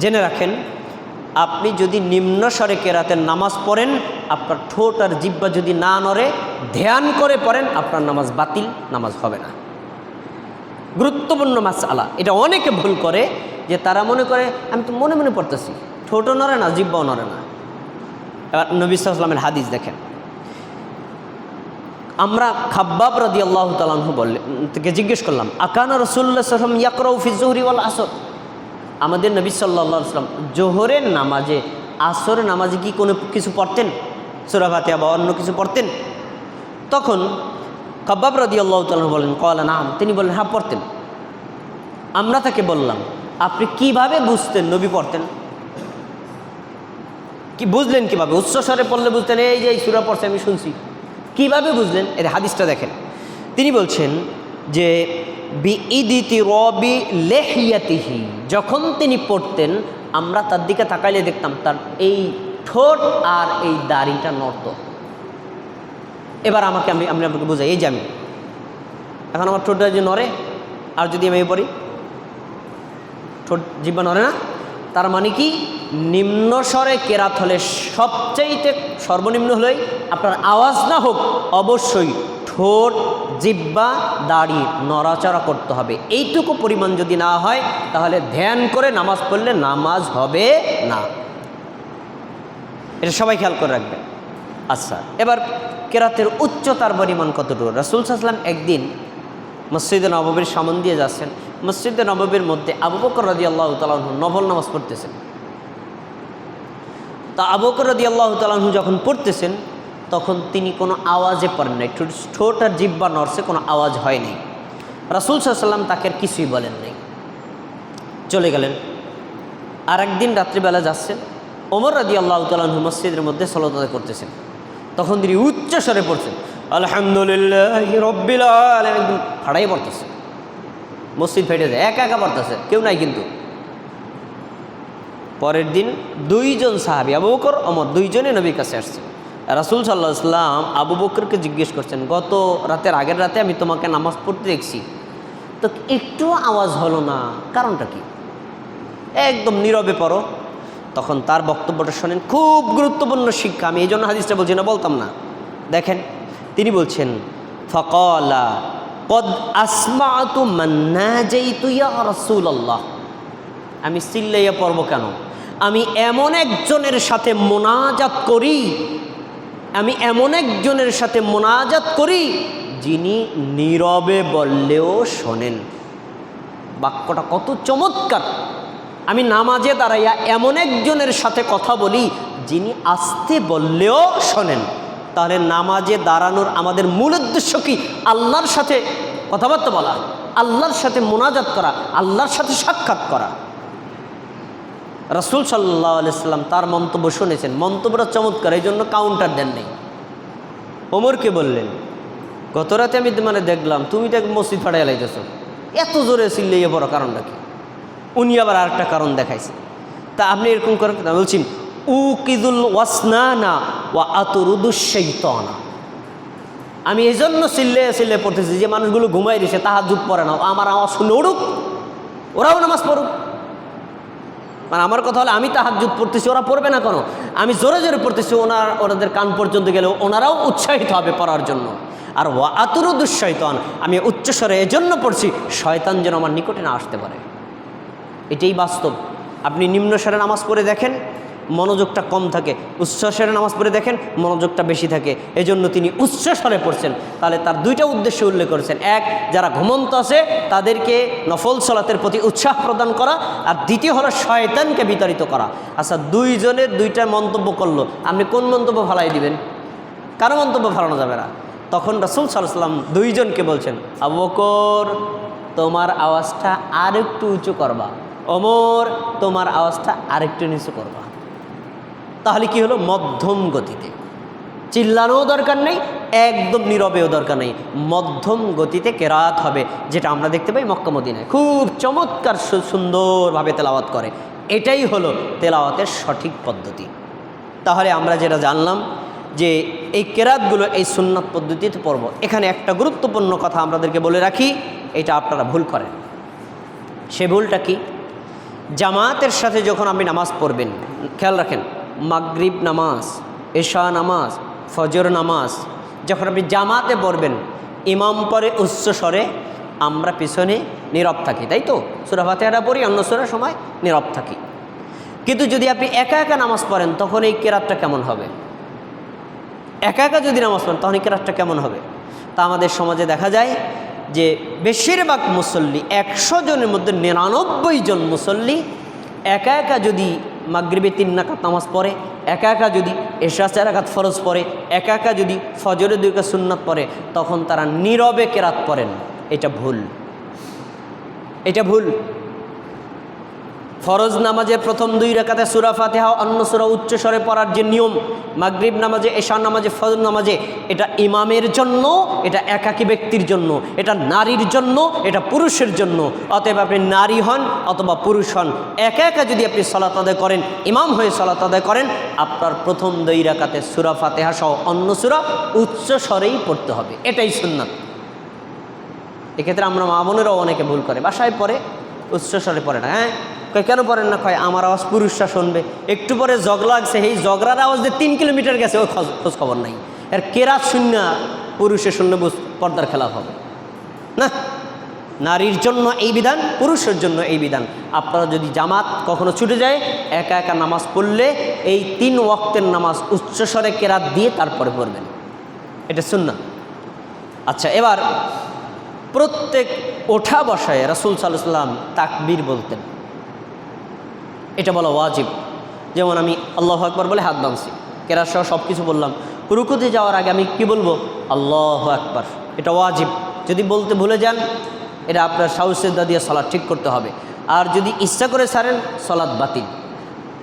জেনে রাখেন, আপনি যদি নিম্ন স্বরে কেরাতের নামাজ পড়েন, আপনার ঠোঁট আর জিব্বা যদি না নড়ে, ধ্যান করে পড়েন, আপনার নামাজ বাতিল, নামাজ হবে না। গুরুত্বপূর্ণ মাস আলা এটা অনেকে ভুল করে, যে তারা মনে করে, আমি তো মনে মনে পড়তেছি, ঠোঁটও নড়ে না জিব্বাও নড়ে না। এবার নবী সাল্লামের হাদিস দেখেন। আমরা খাব্বাব রাদি আল্লাহ তালাহু বললে জিজ্ঞেস করলাম, আকানা রসুল্লাহ সাল্লাম ইয়াকরাউ আসর? আমাদের নবী সাল্লাহ সাল্লাম জোহরের নামাজে আসরের নামাজে কি কোনো কিছু পড়তেন? সুরাভাতিয়া বা অন্য কিছু পড়তেন? তখন কাব্বাব রাদি আল্লাহ তালন বলেন কলা নাম। তিনি বললেন হ্যাঁ পড়তেন। আমরা তাকে বললাম, আপনি কীভাবে বুঝতেন নবী পড়তেন? কি, বুঝলেন কীভাবে? উচ্চস্বরে পড়লে বুঝতেন, এই যে এই সুরা পড়ছে, আমি শুনছি। কীভাবে বুঝলেন? এর হাদিসটা দেখেন। তিনি বলছেন যে বি ইদিতি রবি লেহিয়াতিহি, যখন তিনি পড়তেন, আমরা তার দিকে তাকাইলে দেখতাম তার এই ঠোঁট আর এই দাড়িটা নড়ত এবার আমাকে আমি আমি আপনাকে বুঝাই, এই যে আমি। এখন আমার ঠোঁটটা যে নড়ে, আর যদি আমি পড়ি, ঠোঁট জিব্বা নড়ে না, তার মানে কি? নিম্ন স্বরে কেরাত হলে সবচাইতে সর্বনিম্ন হলেই আপনার আওয়াজ না হোক, অবশ্যই ঠোঁট জিব্বা দাড়ি নড়াচড়া করতে হবে। এইটুকু পরিমাণ যদি না হয়, তাহলে ধ্যান করে নামাজ পড়লে নামাজ হবে না। এটা সবাই খেয়াল করে রাখবে আচ্ছা এবার কেরাতের উচ্চতার পরিমাণ কতটুকু? রাসুল সাল্লাম একদিন মসজিদে নববীর সামন দিয়ে যাচ্ছেন। মসজিদে নববীর মধ্যে আবু বকর রাজি আল্লাহ তালাহ নভল নামাজ পড়তেছেন। তা আবু বকর রাজি আল্লাহ তালাহু যখন পড়তেছেন তখন তিনি কোনো আওয়াজে পড়েন নাই। ঠোঁট আর জিব্বা নরসে কোনো আওয়াজ হয়নি রাসুল সাল্লাম তাকে কিছুই বলেন নাই। চলে গেলেন। আর একদিন রাত্রিবেলা যাচ্ছেন। ওমর রাজি আল্লাহ তালাহু মসজিদের মধ্যে সলতা করতেছেন। তখন তিনি উচ্চ স্বরে পড়ছেন, আলহামদুলিল্লাহ একদম ফাড়াই পড়তেছে মসজিদ ফেটে যায়, একা একা পড়তেছে কেউ নাই কিন্তু। পরের দিন দুইজন সাহাবি, আবু অমর দুইজনে নবীর কাছে আসছে রাসুল সাল্লাহ ইসলাম আবু বকরকে জিজ্ঞেস করছেন, গত রাতের আগের রাতে আমি তোমাকে নামাজ পড়তে দেখছি। তো একটু আওয়াজ হলো না, কারণটা কি? একদম নীরবে পড়ো। তখন তার বক্তব্যটা শোনেন, খুব গুরুত্বপূর্ণ শিক্ষা, আমি এই জন্য হাদিসটা বলছি না, বলতাম না। দেখেন, তিনি বলছেন, ফকলা, কদ আসমাতু মান্না যাইতু ইয়া রাসূলুল্লাহ। আমি চিল্লাইয়া পড়ব কেন? আমি এমন একজনের সাথে মোনাজাত করি আমি এমন একজনের সাথে মোনাজাত করি যিনি নীরবে বললেও শোনেন। বাক্যটা কত চমৎকার। আমি নামাজে দাঁড়াইয়া এমন একজনের সাথে কথা বলি যিনি আসতে বললেও শোনেন। তাহলে নামাজে দাঁড়ানোর আমাদের মূল উদ্দেশ্য কি? আল্লাহর সাথে কথাবার্তা বলা, আল্লাহর সাথে মোনাজাত করা, আল্লাহর সাথে সাক্ষাৎ করা। রাসুল সাল্লাহ আলাইসাল্লাম তার মন্তব্য শুনেছেন। মন্তব্যটা চমৎকার এই জন্য কাউন্টার দেন নেই ওমরকে বললেন, গত রাতে আমি মানে দেখলাম, তুমি দেখ মসজিদ ফাটাই লাইতেছ। এত জোরে চিল্লাইয়ে বড় কারণটা কি? উনি আবার আরেকটা কারণ দেখাইছে। তা আপনি এরকম করেন না বলছেন উ কিদুল ওয়াসনানা ওয়া আতরুদুশৈতনা আমি এই জন্য চিল্লে চিল্লে পড়তেছি যে মানুষগুলো ঘুমাই দিছে তাহার যুগ পড়ে না। আমার আওয়াজ শুনে উড়ুক, ওরাও নামাজ পড়ুক। মানে আমার কথা হলো আমি যুগ পড়তেছি, ওরা পড়বে না কেন? আমি জোরে জোরে পড়তেছি, ওনার ওনাদের কান পর্যন্ত গেলে ওনারাও উৎসাহিত হবে পড়ার জন্য। আর ও আতুরু দুঃশয়তন আমি উচ্চস্বরে এজন্য পড়ছি, শয়তান যেন আমার নিকটে না আসতে পারে। এটাই বাস্তব। আপনি নিম্ন স্বরে নামাজ পড়ে দেখেন মনোযোগটা কম থাকে। উচ্চ স্বরে নামাজ পড়ে দেখেন মনোযোগটা বেশি থাকে। এজন্য তিনি উচ্চ স্বরে পড়ছেন। তাহলে তার দুইটা উদ্দেশ্য উল্লেখ করেছেন। এক, যারা ঘুমন্ত আছে, তাদেরকে নফল সলাতের প্রতি উৎসাহ প্রদান করা। আর দ্বিতীয় হলো শয়তানকে বিতাড়িত করা। আচ্ছা দুইজনের দুইটা মন্তব্য করল। আপনি কোন মন্তব্য ফালাই দিবেন? কারও মন্তব্য ফালানো যাবে না। তখন রাসুল সাল্লাম দুইজনকে বলছেন, আবু বকর, তোমার আওয়াজটা আর একটু উঁচু করবা। অমর তোমার আওয়াজটা আরেকটু নিচু করবা। তাহলে কি হলো? মধ্যম গতিতে। চিল্লানোও দরকার নেই, একদম নীরবেও দরকার নেই। মধ্যম গতিতে কেরাত হবে, যেটা আমরা দেখতে পাই মক্কা মদিনায়। খুব চমৎকার সুন্দরভাবে তেলাওয়াত করে। এটাই হলো তেলাওয়াতের সঠিক পদ্ধতি। তাহলে আমরা যেটা জানলাম, যে এই কেরাতগুলো, এই সুন্নাত পদ্ধতিতে পড়ব। এখানে একটা গুরুত্বপূর্ণ কথা আমাদেরকে বলে রাখি, এটা আপনারা ভুল করেন। সে ভুলটা কি? জামাতের সাথে যখন আপনি নামাজ পড়বেন, খেয়াল রাখেন মাগরিব নামাজ, এশা নামাজ, ফজর নামাজ, যখন আপনি জামাতে পড়বেন, ইমাম পরে উচ্চ স্বরে আমরা পিছনে নীরব থাকি, তাই তো? সুরা ফাতেহারা পড়ি, অন্য সুরার সময় নীরব থাকি। কিন্তু যদি আপনি একা একা নামাজ পড়েন, তখন এই কেরাতটা কেমন হবে? একা একা যদি নামাজ পড়েন, তখন এই কেরাতটা কেমন হবে? তা আমাদের সমাজে দেখা যায় যে, বেশিরভাগ মুসল্লি, একশো জনের মধ্যে নিরানব্বই জন মুসল্লি একা একা যদি মাগরিবে তিন নাকাত নামাজ পড়ে, একা একা যদি এশা চার আঘাত ফরজ পড়ে, একা একা যদি ফজরে দুইকা সুন্নাত পড়ে, তখন তারা নীরবে কেরাত পড়েন। এটা ভুল। এটা ভুল। ফরজ নামাজে প্রথম দুই রেখাতে সুরা ফাতেহা অন্য সুরা উচ্চ স্বরে পড়ার যে নিয়ম, মাগরিব নামাজে এশান নামাজে, ফজর নামাজে, এটা ইমামের জন্য, এটা একাকী ব্যক্তির জন্য, এটা নারীর জন্য, এটা পুরুষের জন্য। অতএব আপনি নারী হন অথবা পুরুষ হন, একা একা যদি আপনি সলাত আদায় করেন, ইমাম হয়ে সলাত আদায় করেন, আপনার প্রথম দুই রেখাতে সুরা ফাতেহা সহ অন্য সুরা উচ্চ স্বরেই পড়তে হবে। এটাই সুন্নাত। এক্ষেত্রে আমরা মা বোনেরাও অনেকে ভুল করে, বাসায় পরে উচ্চস্বরে পড়ে না হ্যাঁ? কয়, কেন পড়েন না? কয়, আমার আওয়াজ পুরুষরা শুনবে। একটু পরে জগ লাগছে এই জগরার আওয়াজ দিয়ে তিন কিলোমিটার গেছে ওই খোঁজ খবর নাই। এর কেরাত শূন্য, পুরুষে শূন্য পর্দার খেলা হবে। না, নারীর জন্য এই বিধান, পুরুষের জন্য এই বিধান। আপনারা যদি জামাত কখনো ছুটে যায়, একা একা নামাজ পড়লে এই তিন ওয়াক্তের নামাজ উচ্চস্বরে কেরাত দিয়ে তারপরে পড়বেন। এটা শুন আচ্ছা এবার প্রত্যেক ওঠা বসায় রাসুল সাল্লাম তাকবীর বলতেন। এটা বলা ওয়াজিব। যেমন আমি আল্লাহ আকবর বলে হাত বাঁধছি কেরার সহ সব কিছু বললাম। রুকুতে যাওয়ার আগে আমি কি বলব? আল্লাহ আকবর। এটা ওয়াজিব। যদি বলতে ভুলে যান, এটা আপনার সাউসেদা দিয়ে সলাদ ঠিক করতে হবে। আর যদি ইচ্ছা করে সারেন, সলাদ বাতিল।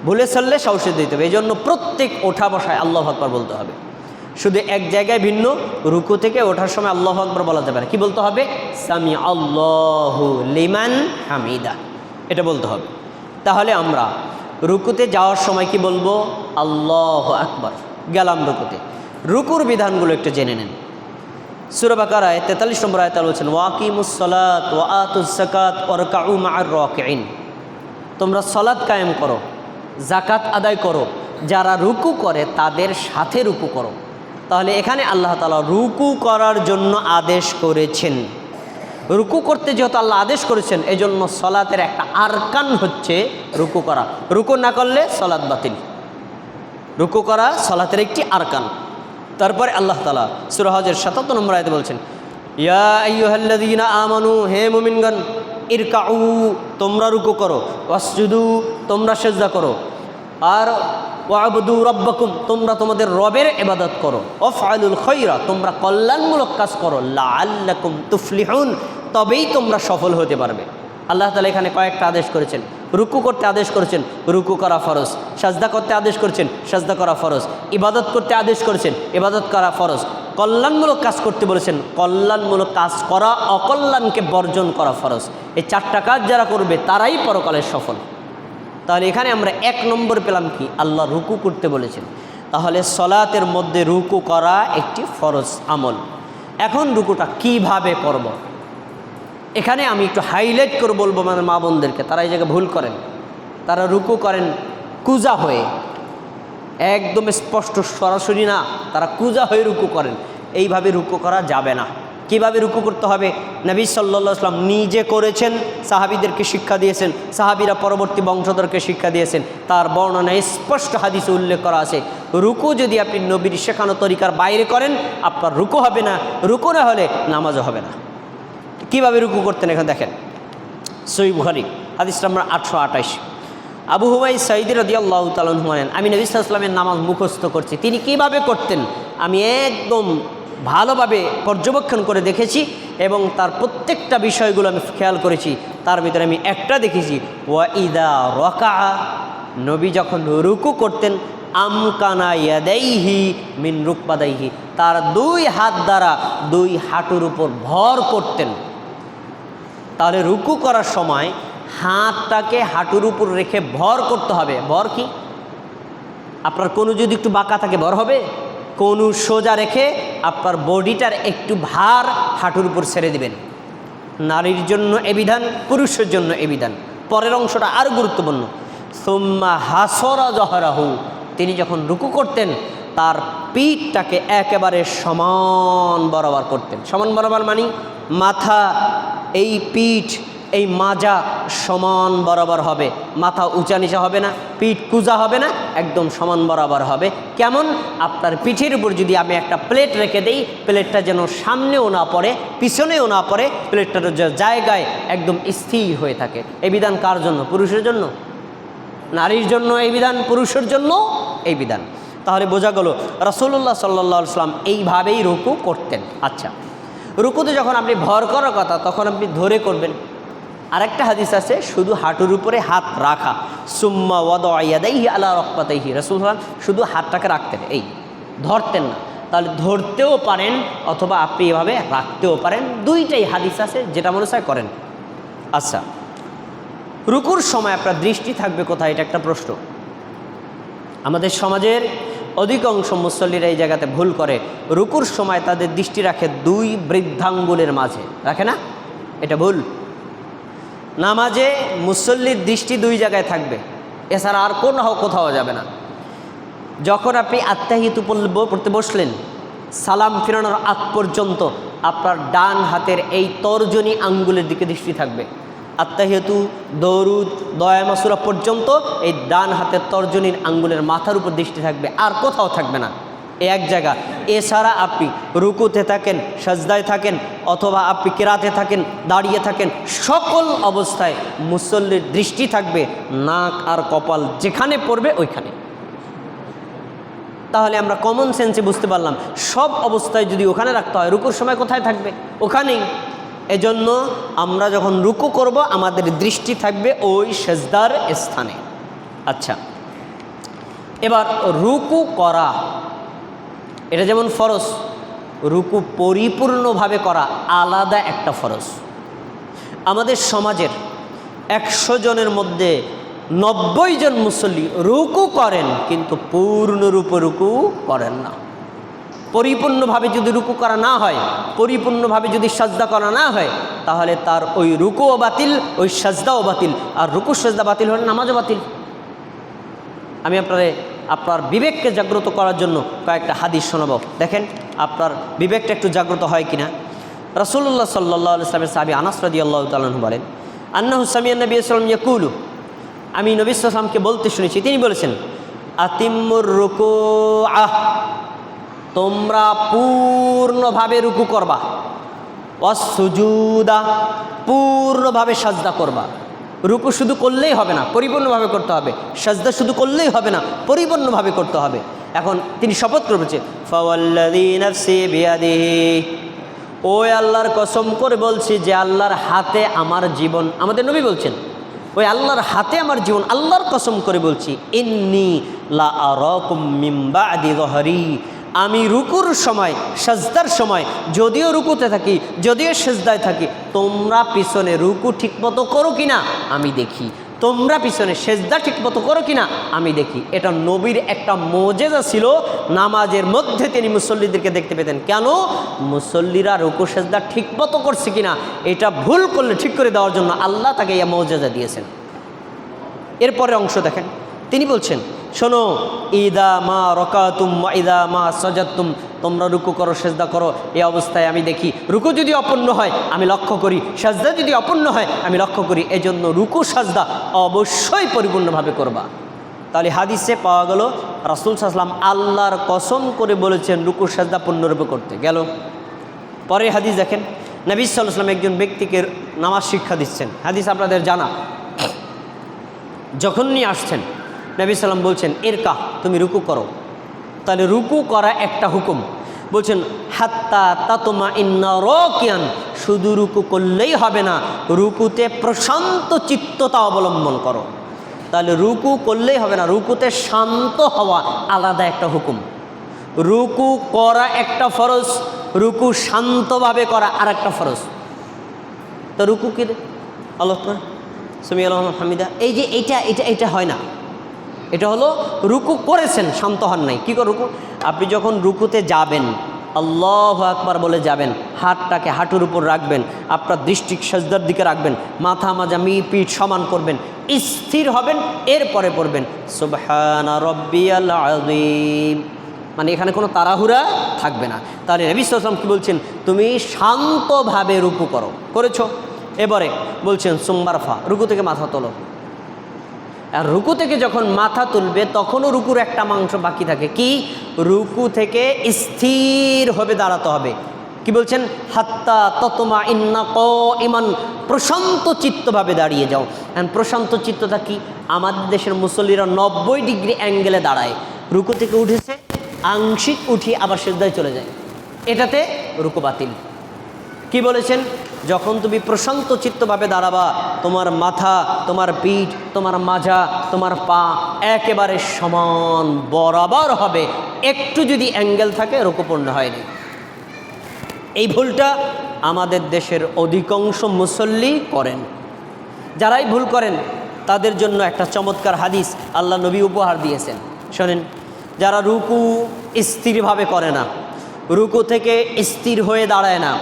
ভুলে সারলে সাউসেদ দিতে হবে। এই জন্য প্রত্যেক ওঠা বসায় আল্লাহ আকবর বলতে হবে। শুধু এক জায়গায় ভিন্ন, রুকু থেকে ওঠার সময় আল্লাহ আকবর বলা যাবে না। কি বলতে হবে? সামি আল্লাহ লিমান হামিদা। এটা বলতে হবে। তাহলে আমরা রুকুতে যাওয়ার সময় কি বলব? আল্লাহ আকবর। গেলাম রুকুতে। রুকুর বিধানগুলো একটু জেনে নেন। সুরবাকারায় তেতাল্লিশ নম্বর আয়তাল বলছেন ওয়াকিমুসলাত ওয়াতুসাকাত রকেইন তোমরা সলাৎ কায়েম করো জাকাত আদায় করো। যারা রুকু করে তাদের সাথে রুকু করো। তাহলে এখানে আল্লাহ তালা রুকু করার জন্য আদেশ করেছেন। রুকু করতে যেহেতু আল্লাহ আদেশ করেছেন, এজন্য সলাতের একটা আরকান হচ্ছে রুকু করা। রুকু না করলে সলাৎ বাতিল। রুকু করা সলাতের একটি আরকান। তারপরে আল্লাহ তালা সুরহজের সাতাত্তর নম্বর আয়তে বলছেন, ইয়া আমানু, হে মুমিনগণ, ইরকাউ, তোমরা রুকু করো, ওয়াসজুদু, তোমরা সেজদা করো, আর ওয়াবদু রব্বাকুম, তোমরা তোমাদের রবের এবাদত করো অফআলুল খৈরা, তোমরা কল্যাণমূলক কাজ করো, লাআল্লাকুম তুফলিহুন তবেই তোমরা সফল হতে পারবে। আল্লাহ তালা এখানে কয়েকটা আদেশ করেছেন। রুকু করতে আদেশ করেছেন, রুকু করা ফরজ। সাজদা করতে আদেশ করেছেন, সাজদা করা ফরজ। ইবাদত করতে আদেশ করেছেন, ইবাদত করা ফরজ। কল্যাণমূলক কাজ করতে বলেছেন, কল্যাণমূলক কাজ করা, অকল্যাণকে বর্জন করা ফরজ। এই চারটা কাজ যারা করবে, তারাই পরকালের সফল। তাহলে এখানে আমরা এক নম্বর পেলাম কি? আল্লাহ রুকু করতে বলেছেন। তাহলে সলাতের মধ্যে রুকু করা একটি ফরজ আমল। এখন রুকুটা কীভাবে করব। এখানে আমি একটু হাইলাইট করে বলব আমাদের মা বোনদেরকে, তারা এই জায়গায় ভুল করেন। তারা রুকু করেন কুজা হয়ে। একদম স্পষ্ট, সরাসরি না, তারা কুজা হয়ে রুকু করেন। এইভাবে রুকু করা যাবে না। কীভাবে রুকু করতে হবে? নবী সাল্লা সাল্লাম নিজে করেছেন, সাহাবিদেরকে শিক্ষা দিয়েছেন, সাহাবিরা পরবর্তী বংশধরকে শিক্ষা দিয়েছেন। তার বর্ণনায় স্পষ্ট হাদিসে উল্লেখ করা আছে, রুকু যদি আপনি নবীর শেখানো তরিকার বাইরে করেন, আপনার রুকু হবে না। রুকু না হলে নামাজও হবে না। কীভাবে রুকু করতেন এখানে দেখেন? সই বুহারি হাদিস নাম্বার আটশো আঠাইশ আবু হুমাই সাইদি রদি আল্লাহ তালন আমি নবী ইসলামের নামাজ মুখস্থ করছি। তিনি কীভাবে করতেন? আমি একদম ভালোভাবে পর্যবেক্ষণ করে দেখেছি এবং তার প্রত্যেকটা বিষয়গুলো আমি খেয়াল করেছি। তার ভিতরে আমি একটা দেখেছি, ওয়া ইদা রকা নবী যখন রুকু করতেন, আমকানা ইয়াদাইহি মিন রুকবাদাইহি তার দুই হাত দ্বারা দুই হাঁটুর উপর ভর করতেন। তাহলে রুকু করার সময় হাতটাকে হাঁটুর উপর রেখে ভর করতে হবে। ভর কি? আপনার কোনো যদি একটু বাঁকা থাকে, ভর হবে? কোনো সোজা রেখে আপনার বডিটার একটু ভার হাঁটুর উপর ছেড়ে দিবেন। নারীর জন্য এ বিধান, পুরুষের জন্য এ বিধান। পরের অংশটা আরও গুরুত্বপূর্ণ। সুম্মা হাসরা জহরাহু। তিনি যখন রুকু করতেন তার পিঠটাকে একেবারে সমান বরাবর করতেন। সমান বরাবর মানি মাথা, এই পিঠ, এই মাজা সমান বরাবর হবে। মাথা উঁচা নিচা হবে না, পিঠ কুজা হবে না, একদম সমান বরাবর হবে। কেমন? আপনার পিঠের উপর যদি আমি একটা প্লেট রেখে দেই, প্লেটটা যেন সামনেও না পড়ে, পিছনেও না পড়ে, প্লেটটার জায়গায় একদম স্থির হয়ে থাকে। এই বিধান কার জন্য? পুরুষের জন্য? নারীর জন্য এই বিধান, পুরুষের জন্য এই বিধান। তাহলে বোঝা গেল রসুল্লাহ সাল্লা সাল্লাম এইভাবেই রুকু করতেন। আচ্ছা রুকুতে যখন আপনি ভর করার কথা, তখন আপনি ধরে করবেন। আরেকটা হাদিস আছে, শুধু হাঁটুর উপরে হাত রাখা। সুম্মা ওয়াদ আয়াদাইহি আলা রকপাতাইহি রসুল সাল্লাম শুধু হাতটাকে রাখতেন, এই ধরতেন না। তাহলে ধরতেও পারেন অথবা আপনি এভাবে রাখতেও পারেন। দুইটাই হাদিস আছে, যেটা মনে হয় করেন। আচ্ছা রুকুর সময় আপনার দৃষ্টি থাকবে কোথায়? এটা একটা প্রশ্ন। আমাদের সমাজের অধিকাংশ মুসল্লিরা এই জায়গাতে ভুল করে। রুকুর সময় তাদের দৃষ্টি রাখে দুই বৃদ্ধাঙ্গুলের মাঝে। রাখে না? এটা ভুল। নামাজে মুসল্লির দৃষ্টি দুই জায়গায় থাকবে। এছাড়া আর কোনো কোথাও যাবে না। যখন আপনি আত্মাহিত আত্মাহিতু পড়তে বসলেন, সালাম ফিরানোর আগ পর্যন্ত আপনার ডান হাতের এই তর্জনী আঙ্গুলের দিকে দৃষ্টি থাকবে। আত্মাহিতু দৌরুদ দয়ামাসুরা পর্যন্ত এই ডান হাতের তর্জনীর আঙ্গুলের মাথার উপর দৃষ্টি থাকবে, আর কোথাও থাকবে না। এক জায়গা। এছাড়া আপনি রুকুতে থাকেন, সাজদায় থাকেন, অথবা আপনি কেরাতে থাকেন, দাঁড়িয়ে থাকেন, সকল অবস্থায় মুসল্লির দৃষ্টি থাকবে, নাক আর কপাল যেখানে পড়বে ওইখানে। তাহলে আমরা কমন সেন্সে বুঝতে পারলাম, সব অবস্থায় যদি ওখানে রাখতে হয়, রুকুর সময় কোথায় থাকবে? ওখানেই। এজন্য আমরা যখন রুকু করব, আমাদের দৃষ্টি থাকবে ওই সেজদার স্থানে। আচ্ছা এবার রুকু করা। এটা যেমন ফরজ, রুকু পরিপূর্ণভাবে করা আলাদা একটা ফরজ। আমাদের সমাজের একশো জনের মধ্যে নব্বই জন মুসল্লি রুকু করেন, কিন্তু পূর্ণরূপে রুকু করেন না। পরিপূর্ণভাবে যদি রুকু করা না হয়, পরিপূর্ণভাবে যদি সাজদা করা না হয়, তাহলে তার ওই রুকুও বাতিল, ওই সাজদাও বাতিল। আর রুকু সাজদা বাতিল হলে নামাজও বাতিল। আমি আপনারে, আপনার বিবেককে জাগ্রত করার জন্য কয়েকটা হাদিস শোনাবো। দেখেন, আপনার বিবেকটা একটু জাগ্রত হয় কিনা। রসুল্লাহ সাল্লাহ ইসলামের সাহাবি আনাসরাদি আল্লাহ তালু বলেন আন্না হুসামিয়া নবী ইসলাম ইয়াকুলু। আমি নবী ইসলামকে বলতে শুনেছি। তিনি বলেছেন, আতিম্মুর রুকু আহ তোমরা পূর্ণভাবে রুকু করবা। অসুজুদা পূর্ণভাবে সাজদা করবা। রুকু শুধু করলেই হবে না, পরিপূর্ণভাবে করতে হবে। সাজদা শুধু করলেই হবে না, পরিপূর্ণভাবে করতে হবে। এখন তিনি শপথ করেছে ওই আল্লাহর কসম করে বলছি যে, আল্লাহর হাতে আমার জীবন, আমাদের নবী বলছেন, ওই আল্লাহর হাতে আমার জীবন আল্লাহর কসম করে বলছি, ইন্নি লা আমি রুকুর সময়, সাজদার সময়, যদিও রুকুতে থাকি, যদিও সেজদায় থাকি, তোমরা পিছনে রুকু ঠিকমতো করো কিনা আমি দেখি। তোমরা পিছনে সেজদা ঠিকমতো করো কিনা আমি দেখি। এটা নবীর একটা মোজেজা ছিল। নামাজের মধ্যে তিনি মুসল্লিদেরকে দেখতে পেতেন। কেন? মুসল্লিরা রুকু, সেজদা ঠিকমতো করছে কিনা এটা ভুল করলে ঠিক করে দেওয়ার জন্য আল্লাহ তাকে এই মোজেজা দিয়েছেন। এরপরে অংশ দেখেন। তিনি বলছেন শোনো, ইদা মা রকাতুম ইদা মা সজাতুম তোমরা রুকু করো, সেজদা করো। এই অবস্থায় আমি দেখি, রুকু যদি অপূর্ণ হয়, আমি লক্ষ্য করি। সাজদা যদি অপূর্ণ হয়, আমি লক্ষ্য করি। এজন্য রুকু, সাজদা অবশ্যই পরিপূর্ণভাবে করবা। তাহলে হাদিসে পাওয়া গেল, রাসুল সাল্লাম আল্লাহর কসম করে বলেছেন, রুকু, সাজদা পূর্ণরূপে করতে। গেল। পরে হাদিস দেখেন, নবী সাল্লাম একজন ব্যক্তিকে নামাজ শিক্ষা দিচ্ছেন। হাদিস আপনাদের জানা। যখন নিয়ে আসছেন নবী সাল্লাম বলছেন এর কাহ তুমি রুকু করো। তাহলে রুকু করা একটা হুকুম। বলছেন, হাত্তা তাতমা ইন্না রকিয়ান, শুধু রুকু করলেই হবে না, রুকুতে প্রশান্ত চিত্ততা অবলম্বন করো। তাহলে রুকু করলেই হবে না, রুকুতে শান্ত হওয়া আলাদা একটা হুকুম। রুকু করা একটা ফরজ, রুকু শান্তভাবে করা আর একটা ফরজ। তো রুকু কি আল্লাহ সুমি আলম হামিদা। এই যে এটা এটা এটা হয় না। এটা হলো রুকু করেছেন, শান্ত হন নাই। কী করে রুকু? আপনি যখন রুকুতে যাবেন, আল্লাহ আকবার বলে যাবেন, হাতটাকে হাঁটুর উপর রাখবেন, আপনার দৃষ্টি সাজদার দিকে রাখবেন, মাথা মাজা মি পিঠ সমান করবেন, স্থির হবেন, এরপরে পড়বেন, সুবহানা রব্বিয়াল আযীম। মানে এখানে কোনো তাড়াহুড়া থাকবে না। তাহলে নবী কি বলছেন? তুমি শান্তভাবে রুকু করো। করেছ? এবারে বলছেন সোমবারফা রুকু থেকে মাথা তোলো। আর রুকু থেকে যখন মাথা তুলবে, তখনও রুকুর একটা মাংস বাকি থাকে। কি? রুকু থেকে স্থির হবে, দাঁড়াতে হবে। কি বলছেন? হাত্তা ততমা ইন্না ক ইমান প্রশান্ত চিত্তভাবে দাঁড়িয়ে যাও। প্রশান্ত চিত্তটা কি? আমাদের দেশের মুসল্লিরা নব্বই ডিগ্রি অ্যাঙ্গেলে দাঁড়ায়। রুকু থেকে উঠেছে, আংশিক উঠিয়ে আবার সেদ্ধায় চলে যায়। এটাতে রুকু বাতিল। কি বলেছেন? যখন তুমি প্রশান্ত চিত্তভাবে দাঁড়াবা, তোমার মাথা, তোমার পিঠ, তোমার মাজা, তোমার পা একেবারে সমান বরাবর হবে। একটু যদি অ্যাঙ্গেল থাকে রোকপূর্ণ হয়নি। এই ভুলটা আমাদের দেশের অধিকাংশ মুসল্লি করেন। যারাই ভুল করেন, তাদের জন্য একটা চমৎকার হাদিস আল্লাহ নবী উপহার দিয়েছেন। শোনেন, যারা রুকু স্থিরভাবে করে না, রুকু থেকে স্থির হয়ে দাঁড়ায় না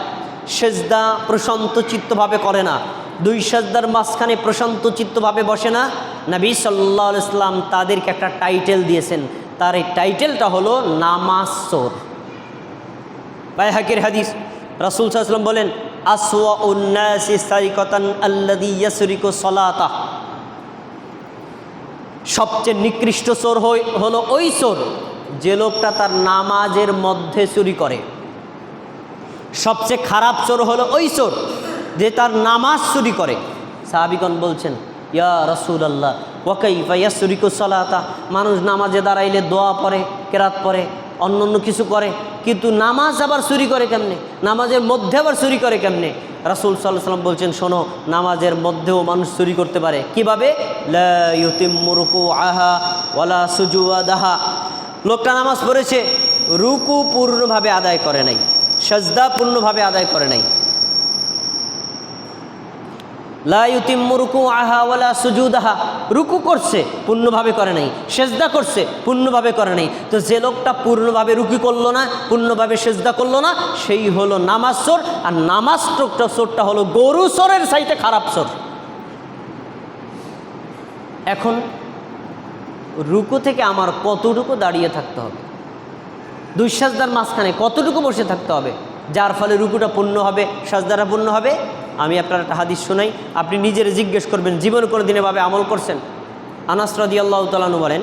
সেজদা প্রশান্ত চিত্তভাবে করে না। দুই সেজদার মাঝখানে প্রশান্ত চিত্তভাবে বসে না। নবী সাল্লাহ ইসলাম তাদেরকে একটা টাইটেল দিয়েছেন। তার এই টাইটেলটা হলো নামাজ সোর। বাই হাকির হাদিস, রাসুল সাল্লাম বলেন আসওয়া উন্নাসি সলাতা সবচেয়ে নিকৃষ্ট চোর হলো ওই চোর যে লোকটা তার নামাজের মধ্যে চুরি করে। সবচেয়ে খারাপ চোর হলো ওই চোর যে তার নামাজ চুরি করে। সাহাবিগণ বলছেন, ইয়া রসুল আল্লাহ ইয়া চুরিকু সলাতা? মানুষ নামাজে দাঁড়াইলে দোয়া পড়ে, কেরাত পড়ে অন্য অন্য কিছু করে, কিন্তু নামাজ আবার চুরি করে কেমনে? নামাজের মধ্যে আবার চুরি করে কেমনে? রাসুল সাল্লাহ সাল্লাম বলছেন, শোনো, নামাজের মধ্যেও মানুষ চুরি করতে পারে। কীভাবে? মুরুকু আহা ওয়ালা সুজুয়া দাহা লোকটা নামাজ পড়েছে, রুকু পূর্ণভাবে আদায় করে নাই। সাজদা পূর্ণভাবে আদায় করে নাই। লাইতিম রুকু আহা ওয়ালা সুজুদাহা। রুকু করছে, পূর্ণভাবে করে নাই। সেজদা করছে, পূর্ণভাবে করে নাই। তো যে লোকটা পূর্ণভাবে রুকি করল না, পূর্ণভাবে সেজদা করল না, সেই হলো নামাজ চোর। আর নামাজ টোকটা চোরটা হলো গরু চোরের সাইতে খারাপ চোর। এখন রুকু থেকে আমার কতটুকু দাঁড়িয়ে থাকতে হবে? দুই সাজদার মাঝখানে কতটুকু বসে থাকতে হবে? যার ফলে রুকুটা পূর্ণ হবে, সাজদাটা পূর্ণ হবে। আমি আপনার একটা হাদিস শোনাই। আপনি নিজের জিজ্ঞেস করবেন, জীবন কোনো দিনে ভাবে আমল করছেন? আনাস রাদি আল্লাহ তালানু বলেন,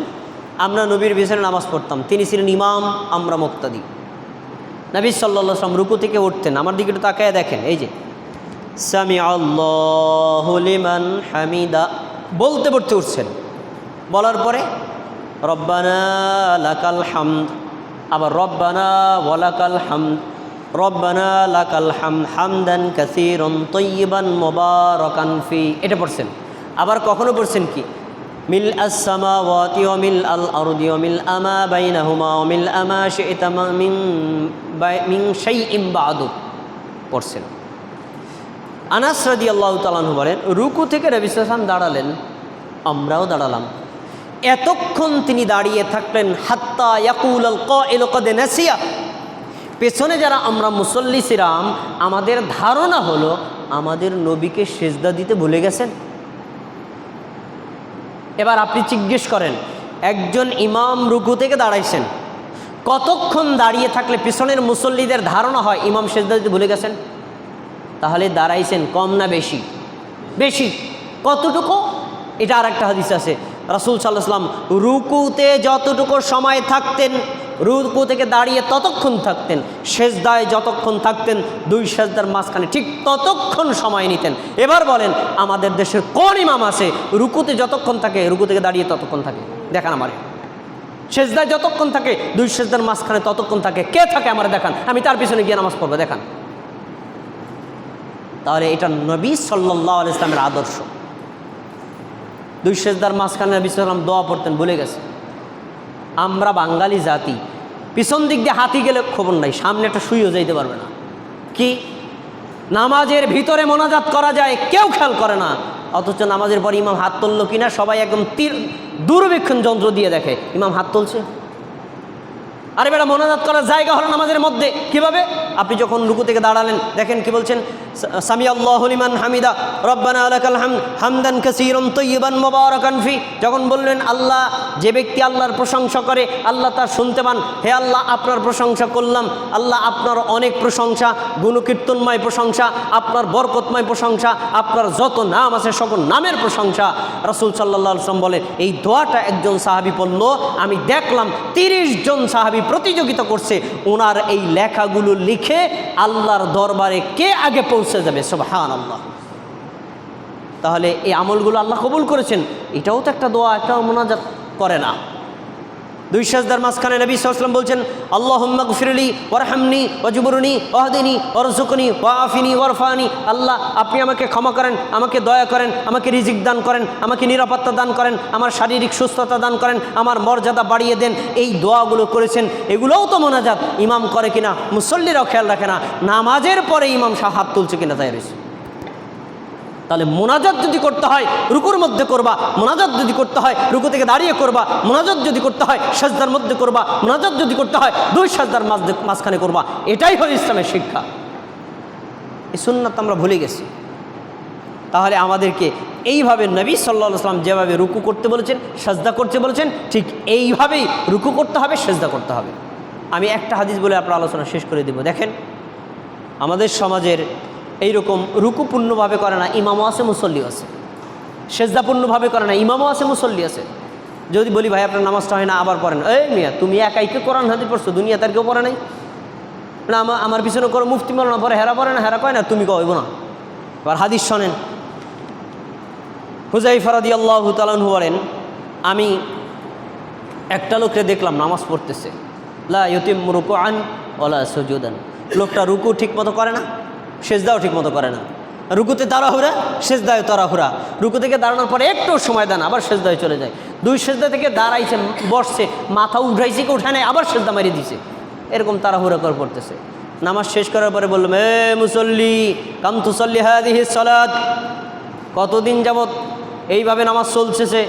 আমরা নবীর পিছনে নামাজ পড়তাম। তিনি ছিলেন ইমাম, আমরা মুক্তাদি। নবী সাল্লা সাল্লাম রুকু থেকে উঠতেন। আমার দিকে একটু তাকায় দেখেন, এই যে সামি আল্লাহলিমান হামিদা। বলতে পড়তে উঠছেন। বলার পরে, রব্বানা লাকাল হামদ। আবার রব্বানা ওয়ালাকাল হাম রব্বানা লাকাল হাম, হামদান কাসিরন তৈবান মোবারকান ফি, এটা পড়ছেন। আবার কখনো পড়ছেন কি? মিল আসামা ওয়াতি মিল আল আরদি মিল আমা বাইনাহুমা মিল আমা শি'তা মিন মিন শাইইন বাদু, পড়ছেন। আনাস রাদি আল্লাহ বলেন, রুকু থেকে রবি সালাম দাঁড়ালেন, আমরাও দাঁড়ালাম। এতক্ষণ তিনি দাঁড়িয়ে থাকলেন, হাত্তা ইয়াকুল আল কদে নাসিয়া। পেছনে যারা আমরা মুসল্লি ছিলাম, আমাদের ধারণা হলো আমাদের নবীকে সেজদা দিতে ভুলে গেছেন। এবার আপনি জিজ্ঞেস করেন, একজন ইমাম রুকু থেকে দাঁড়াইছেন, কতক্ষণ দাঁড়িয়ে থাকলে পিছনের মুসল্লিদের ধারণা হয় ইমাম সেজদা দিতে ভুলে গেছেন? তাহলে দাঁড়াইছেন কম না বেশি? বেশি। কতটুকু? এটা আর একটা হাদিস আছে। রাসুল সাল্লাহাম রুকুতে যতটুকু সময় থাকতেন, রুকু থেকে দাঁড়িয়ে ততক্ষণ থাকতেন, সেজদায় যতক্ষণ থাকতেন, দুই সেজদার মাঝখানে ঠিক ততক্ষণ সময় নিতেন। এবার বলেন, আমাদের দেশের কোন ইমাম আছে, রুকুতে যতক্ষণ থাকে, রুকু থেকে দাঁড়িয়ে ততক্ষণ থাকে? দেখান আমার। সেজদায় যতক্ষণ থাকে, দুই সেজদার মাঝখানে ততক্ষণ থাকে। কে থাকে আমার দেখান? আমি তার পিছনে গিয়ে নামাজ পড়ব, দেখান। তাহলে এটা নবী সাল্লাহ ইসলামের আদর্শ। দুই সেজদার মাঝখানে নবী সাল্লাম দোয়া পড়তেন বলে গেছে। আমরা বাঙালি জাতি, পিছন দিক দিয়ে হাতি গেলে খবর নাই, সামনে একটা শুয়েও যাইতে পারবে না। কি? নামাজের ভিতরে মোনাজাত করা যায়, কেউ খেয়াল করে না। অথচ নামাজের পর ইমাম হাত তুললো কিনা, সবাই একদম তীর দূরবীক্ষণ যন্ত্র দিয়ে দেখে। ইমাম হাত তুলছে? আরে বেটা মোনাজাত করার জায়গা হলো নামাজের মধ্যে। কীভাবে? আপনি যখন রুকু থেকে দাঁড়ালেন, দেখেন কি বলছেন? সামি আল্লাহ হলিমান হামিদা, রব্বানা হামদান কাসীরুন তৈয়বান মুবারাকান ফি। যখন বললেন, আল্লাহ, যে ব্যক্তি আল্লাহর প্রশংসা করে, আল্লাহ তার শুনতে পান। হে আল্লাহ, আপনার প্রশংসা করলাম। আল্লাহ, আপনার অনেক প্রশংসা, গুণকীর্তনময় প্রশংসা, আপনার বরকতময় প্রশংসা, আপনার যত নাম আছে, সকল নামের প্রশংসা। রসুল সাল্লাহ আসলাম বলে, এই দোয়াটা একজন সাহাবি পড়ল, আমি দেখলাম তিরিশ জন সাহাবি প্রতিযোগিতা করছে, ওনার এই লেখাগুলো লিখে আল্লাহর দরবারে কে আগে পৌঁছে যাবে? সব হান আল্লাহ তাহলে এই আমলগুলো আল্লাহ কবুল করেছেন, এটাও তো একটা দোয়া, একটা মোনাজাত করে না। দুই সাজদার মাঝখানে নবী সাল্লাম বলছেন আল্লাহ ফিরলি ওরহামনি ওজবরুনি ওহদিনী ওরজুকনি ওয়াফিনি ওরফানি আল্লাহ, আপনি আমাকে ক্ষমা করেন, আমাকে দয়া করেন, আমাকে রিজিক দান করেন, আমাকে নিরাপত্তা দান করেন, আমার শারীরিক সুস্থতা দান করেন, আমার মর্যাদা বাড়িয়ে দেন। এই দোয়াগুলো করেছেন, এগুলোও তো মোনাজাত। ইমাম করে কিনা, মুসল্লিরাও খেয়াল রাখে না, নামাজের পরে ইমাম শাহ হাত তুলছে কিনা, তাই রয়েছে। তাহলে মোনাজাত যদি করতে হয়, রুকুর মধ্যে করবা, মোনাজাত যদি করতে হয়, রুকু থেকে দাঁড়িয়ে করবা, মোনাজাত যদি করতে হয়, সাজদার মধ্যে করবা, মোনাজাত যদি করতে হয়, দুই সাজদার মাঝ, মাঝখানে করবা। এটাই হলো ইসলামের শিক্ষা। এই সুন্নাত আমরা ভুলে গেছি। তাহলে আমাদেরকে এইভাবে নবী সাল্লা সাল্লাম যেভাবে রুকু করতে বলেছেন, সাজদা করতে বলেছেন, ঠিক এইভাবেই রুকু করতে হবে, সেজদা করতে হবে। আমি একটা হাদিস বলে আপনার আলোচনা শেষ করে দেব। দেখেন, আমাদের সমাজের এইরকম রুকুপূর্ণভাবে করে না ইমামও আছে, মুসল্লি আছে। সেজদাপূর্ণভাবে করে না, ইমামও আছে, মুসল্লি আছে। যদি বলি, ভাই, আপনার নামাজটা হয় না, আবার পড়েন। এই মিয়া, তুমি একাই কে কোরআন হাতে পড়ছো? দুনিয়া তার কেউ পড়ে নাই? না আমার আমার পিছনে করো মুফতি না পরে হেরা পড়ে না, হেরা কয় না, তুমি কইব না। এবার হাদিস শোনেন। হুজাই ফারাদি আল্লাহ তালানহু বলেন, আমি একটা লোককে দেখলাম নামাজ পড়তেছে। লা ইয়তিম রুকু আন ওলা সুজুদান। লোকটা রুকু ঠিক মতো করে না? সেজদাও ঠিক মতো করে না। রুকুতে তাড়াহুড়া, সেজদায় তাড়াহুড়া। রুকু থেকে দাঁড়ানোর পরে একটু সময় দেন, আবার সেজদায় চলে যায়। দুই সেজদা থেকে দাঁড়াইছে, বসছে, মাথা উঠাইছে কি উঠায় নাই, আবার সেজদা মারিয়ে দিছে। এরকম তাড়াহুড়া করে পড়তেছে। নামাজ শেষ করার পরে বললাম এ মুসল্লি কাম তুসল্লি হাদিহি সলাদ কতদিন যাবৎ এইভাবে নামাজ চলছেছে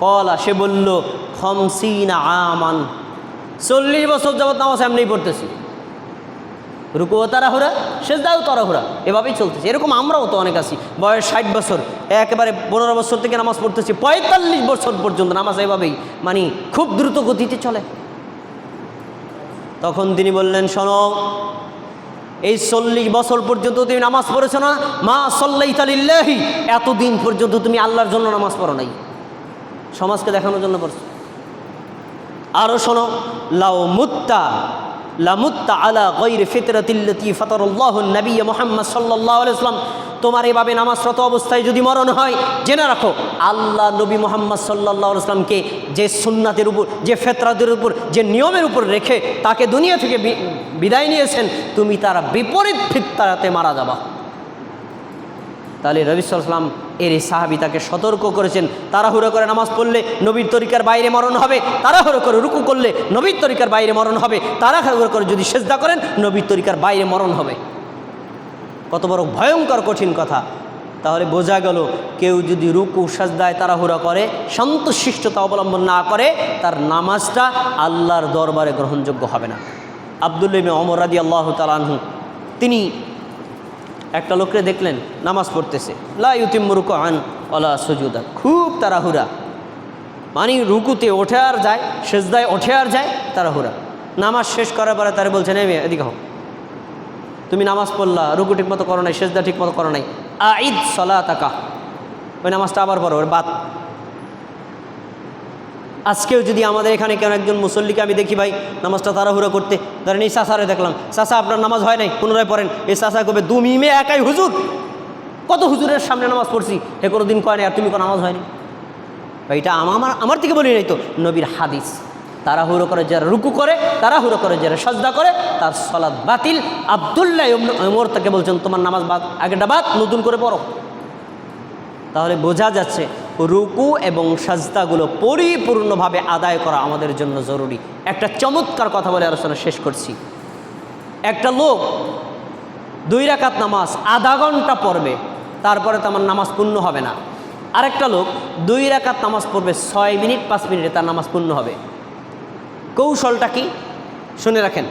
কলা, সে বলল, খমসিনা আমান। চল্লিশ বছর যাবৎ নামাজ এমনি পড়তেছি। রুকুও তাড়াহুড়া, সেজদাও তাড়াহুড়া। এভাবেই চলতেছে। এরকম আমরাও তো অনেক আছি। বয়স ষাট বছর, একেবারে পনেরো বছর থেকে নামাজ পড়তেছি, পঁয়তাল্লিশ বছর পর্যন্ত নামাজ এভাবেই মানে খুব দ্রুত গতিতে চলে। তখন তিনি বললেন, শোনো, এই চল্লিশ বছর পর্যন্ত তুমি নামাজ পড়েছো না? মা সল্লাই তালিল্লাহি এতদিন পর্যন্ত তুমি আল্লাহর জন্য নামাজ পড়ো নাই। সমাজকে দেখানোর জন্য পড়ছো। আরও শোনো লাও মুত্তা লামুত্তা আলা গৈর ফিতরতিল্লতি ফতরুল্লাহ নবী মোহাম্মদ সাল্লাহ আলাইসলাম তোমার এভাবে নামাজরত অবস্থায় যদি মরণ হয়, জেনে রাখো, আল্লাহ নবী মোহাম্মদ সাল্লাহ আসলামকে যে সুন্নাতের উপর, যে ফেতরাতের উপর, যে নিয়মের উপর রেখে তাকে দুনিয়া থেকে বিদায় নিয়েছেন, তুমি তার বিপরীত ফিত্তারাতে মারা যাবা। তাহলে রবি সাল্লাম এর সাহাবি তাকে সতর্ক করেছেন। তাড়াহুড়ো করে নামাজ পড়লে নবীর তরিকার বাইরে মরণ হবে। তাড়াহুড়ো করে রুকু করলে নবীর তরিকার বাইরে মরণ হবে। তাড়াহুড়ো করে যদি সেজদা করেন, নবীর তরিকার বাইরে মরণ হবে। কত বড় ভয়ঙ্কর কঠিন কথা। তাহলে বোঝা গেল, কেউ যদি রুকু, সাজদায় তাড়াহুড়া করে শান্তশিষ্টতা অবলম্বন না করে, তার নামাজটা আল্লাহর দরবারে গ্রহণযোগ্য হবে না। আবদুল্লিম অমর আল্লাহ তালানহু তিনি একটা লোককে দেখলেন, নামাজ পড়তেছে। লা ইউতিম রুকু আন অলা সুজুদা। খুব তারাহুরা মানে রুকুতে ওঠে আর যায়, সেজদায় ওঠে আর যায় তারাহুরা নামাজ শেষ করার পরে তারা বলছে মেয়ে, এদিকে হোক তুমি নামাজ পড়লা, রুকু ঠিকমতো করো নাই, সেজদা ঠিক মতো করো নাই। আইদ সলা তাকা ওই নামাজটা আবার পড়ো, ওর বাদ আজকেও যদি আমাদের এখানে কেন একজন মুসল্লিকে আমি দেখি ভাই নামাজটা তাড়াহুড়ো করতে ধরেন এই চাষারে দেখলাম চাষা আপনার নামাজ হয় নাই পুনরায় পড়েন এই চাষা কবে দু মিমে একাই হুজুর? কত হুজুরের সামনে নামাজ পড়ছি এ কোনো দিন কয় নাই আর তুমি কোনো নামাজ হয়নি ভাই, এটা আমার আমার- থেকে বলি নাই তো নবীর হাদিস। তাড়াহুড়ো করে যারা রুকু করে তাড়াহুড়ো করে যারা সজদা করে তার সলাদ বাতিল। আবদুল্লাহ ওমর তাকে বলছেন তোমার নামাজ বাদ আগেটা বাদ নতুন করে পড়ো। তাহলে বোঝা যাচ্ছে রুকু এবং সাজদাগুলো পরিপূর্ণভাবে আদায় করা আমাদের জন্য জরুরি। একটা চমৎকার কথা বলে আলোচনা শেষ করছি। একটা লোক দুই রাকাত নামাজ, আধা ঘণ্টা পড়বে, তারপরে তো আমার নামাজ পূর্ণ হবে না। আরেকটা লোক দুই রাকাত নামাজ পড়বে, ছয় মিনিট, পাঁচ মিনিটে তার নামাজ পূর্ণ হবে। কৌশলটা কি? শুনে রাখেন।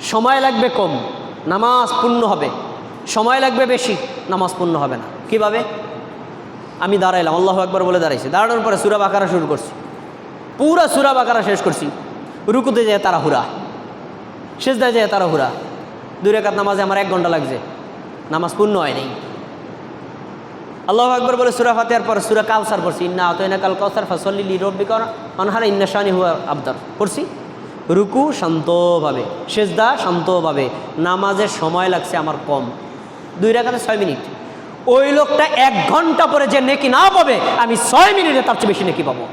সময় লাগবে কম, নামাজ পূর্ণ হবে। সময় লাগবে বেশি, নামাজ পূর্ণ হবে না। কীভাবে? আমি দাঁড়াইলাম, আল্লাহ একবার বলে দাঁড়াইছি। দাঁড়ানোর পরে সুরা বাকারা শুরু করছি। পুরা সুরা বাকারা শেষ করছি। রুকুতে যায় তারা হুরা শেষ দেয় যায় তারা হুরা দুই রেখাত নামাজে আমার এক ঘণ্টা লাগছে। নামাজ পূর্ণ হয় নাই। আল্লাহ আকবর বলে সুরা ফাতেহার পর সুরা কালসার পড়ছি। ইন্না আতইনা কাল কাউসার ফাসল্লি রব্বি কর অনহারা ইন্না শানি হুয়া আবদার। পড়ছি। রুকু শান্তভাবে, সেজদা শান্তভাবে। নামাজের সময় লাগছে আমার কম। দুই রেখাতে ছয় মিনিট। ওই লোকটা এক ঘণ্টা পরে যে নেকি না পাবে, আমি ছয় মিনিটে তার চেয়ে বেশি নেকি পাবো।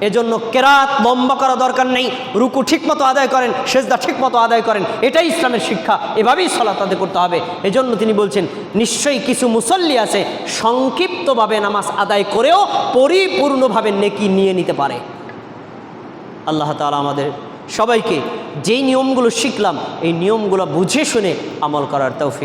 এজন্য কেরাত লম্বা করা দরকার নেই, রুকু ঠিকমতো আদায় করেন, সেজদা ঠিকমতো আদায় করেন, এটাই ইসলামের শিক্ষা, এভাবেই সলাত করতে হবে। এজন্য তিনি বলছেন, নিশ্চয়ই কিছু মুসল্লি আছে, সংক্ষিপ্তভাবে নামাজ আদায় করেও পরিপূর্ণভাবে নেকি নিয়ে নিতে পারে। আল্লাহ তাআলা আমাদের সবাইকে যেই নিয়মগুলো শিখলাম, এই নিয়মগুলো বুঝে শুনে আমল করার তৌফিক